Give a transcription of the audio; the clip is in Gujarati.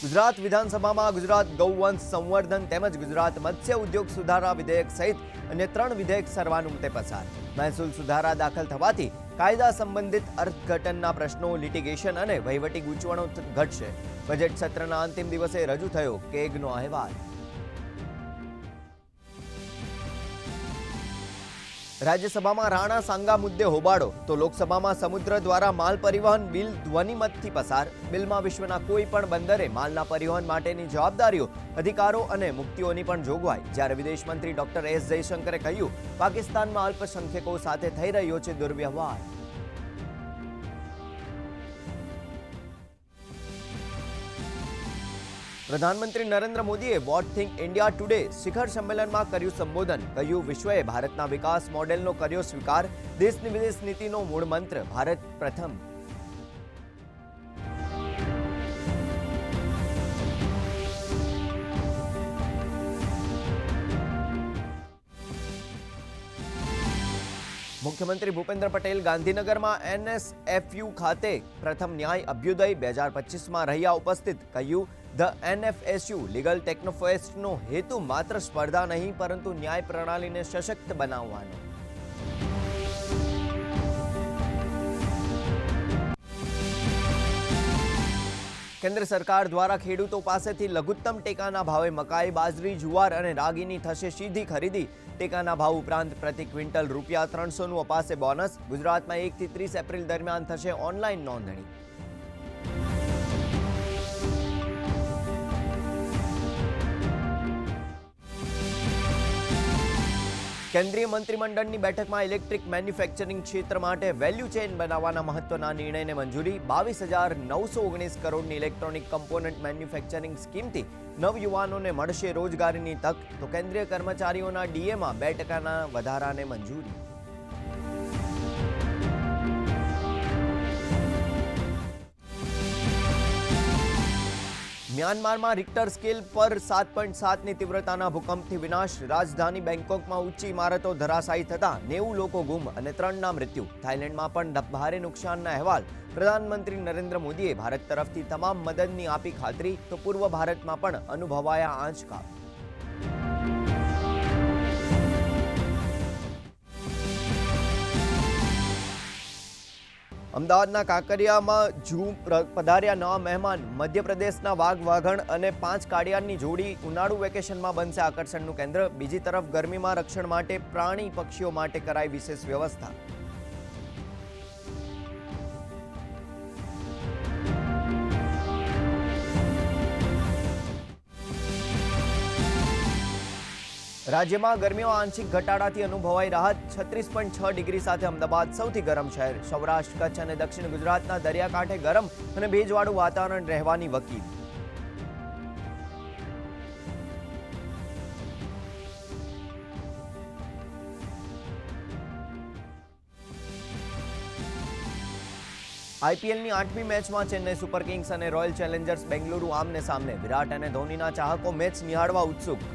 ગુજરાત વિધાનસભામાં ગુજરાત ગૌવંશ સંવર્ધન તેમજ ગુજરાત મત્સ્ય ઉદ્યોગ સુધારા વિધેયક સહિત અન્ય ત્રણ વિધેયક સર્વાનુમતે પસાર. મહેસૂલ સુધારા દાખલ થવાથી કાયદા સંબંધિત અર્થઘટનના પ્રશ્નો લિટિગેશન અને વહીવટી ગૂંચવણો ઘટશે. બજેટ સત્રના અંતિમ દિવસે રજૂ થયો કેગનો અહેવાલ. રાજ્યસભામાં રાણા સાંગા મુદ્દે હોબાળો, તો લોકસભામાં સમુદ્ર દ્વારા માલ પરિવહન બિલ ધ્વનિમતથી પસાર. બિલમાં વિશ્વના કોઈ પણ બંદરે માલના પરિવહન માટેની જવાબદારીઓ, અધિકારો અને મુક્તિઓની પણ જોગવાઈ. જ્યારે વિદેશ મંત્રી ડોક્ટર એસ જયશંકરે કહ્યું, પાકિસ્તાનમાં અલ્પસંખ્યકો સાથે થઈ રહ્યો છે દુર્વ્યવહાર. પ્રધાનમંત્રી નરેન્દ્ર મોદીએ વોટ થિંક ઇન્ડિયા ટુડે શિખર સંમેલનમાં કર્યું સંબોધન. કહ્યું, વિશ્વએ ભારતના વિકાસ મોડેલનો કર્યો સ્વીકાર, દેશની વિદેશ નીતિનો મૂળ મંત્ર, ભારત પ્રથમ. મુખ્યમંત્રી ભૂપેન્દ્ર પટેલ ગાંધીનગરમાં એનએસએફયુ ખાતે પ્રથમ ન્યાય અભ્યુદય બે હજાર પચીસમાં રહ્યા ઉપસ્થિત. કહ્યું ધ એનએફએસયુ લીગલ ટેકનોફેસ્ટનો હેતુ માત્ર સ્પર્ધા નહીં, પરંતુ ન્યાય પ્રણાલીને સશક્ત બનાવવાનો. કેન્દ્ર સરકાર દ્વારા ખેડૂતો પાસેથી લઘુત્તમ ટેકાના ભાવે મકાઈ, બાજરી, જુવાર અને રાગીની થશે સીધી ખરીદી. ટેકાના ભાવ ઉપરાંત પ્રતિ ક્વિન્ટલ રૂપિયા ત્રણસોનું અપાશે બોનસ. ગુજરાતમાં એકથી ત્રીસ એપ્રિલ દરમિયાન થશે ઓનલાઈન નોંધણી. કેન્દ્રીય મંત્રીમંડળની બેઠકમાં ઇલેક્ટ્રિક મેન્યુફેક્ચરિંગ ક્ષેત્ર માટે વેલ્યુ ચેઇન બનાવવાના મહત્વના નિર્ણયને મંજૂરી. બાવીસ હજાર નવસો ઓગણીસ કરોડની ઇલેક્ટ્રોનિક કમ્પોનન્ટ મેન્યુફેક્ચરિંગ સ્કીમથી નવયુવાનોને મળશે રોજગારીની તક. તો કેન્દ્રીય કર્મચારીઓના ડીએમાં બે ટકાના વધારાને મંજૂરી. મ્યાનમારમાં રિક્ટર સ્કેલ પર સાત પોઈન્ટ સાતની તીવ્રતાના ભૂકંપથી વિનાશ. રાજધાની બેંકોકમાં ઊંચી ઇમારતો ધરાશાયી થતા નેવું લોકો ગુમ અને ત્રણના મૃત્યુ. થાઇલેન્ડમાં પણ ભારે નુકસાનના અહેવાલ. પ્રધાનમંત્રી નરેન્દ્ર મોદીએ ભારત તરફથી તમામ મદદની આપી ખાતરી, તો પૂર્વ ભારતમાં પણ અનુભવાયા આંચકા. અમદાવાદના કાંકરિયામાં જૂ પધાર્યા નવા મહેમાન. મધ્યપ્રદેશના વાઘ, વાઘણ અને પાંચ કાડિયાની જોડી ઉનાળુ વેકેશનમાં બનશે આકર્ષણનું કેન્દ્ર. બીજી તરફ ગરમીમાં રક્ષણ માટે પ્રાણી પક્ષીઓ માટે કરાઈ વિશેષ વ્યવસ્થા. રાજ્યમાં ગરમીમાં આંશિક ઘટાડાથી અનુભવાઈ રાહત. છત્રીસ પોઈન્ટ છ ડિગ્રી સાથે અમદાવાદ સૌથી ગરમ શહેર. સૌરાષ્ટ્ર, કચ્છ અને દક્ષિણ ગુજરાતના દરિયાકાંઠે ગરમ અને ભેજવાળું વાતાવરણ રહેવાની વકીલ. આઈપીએલની આઠમી મેચમાં ચેન્નઈ સુપર કિંગ્સ અને રોયલ ચેલેન્જર્સ બેંગલુરુ આમને સામને. વિરાટ અને ધોનીના ચાહકો મેચ નિહાળવા ઉત્સુક.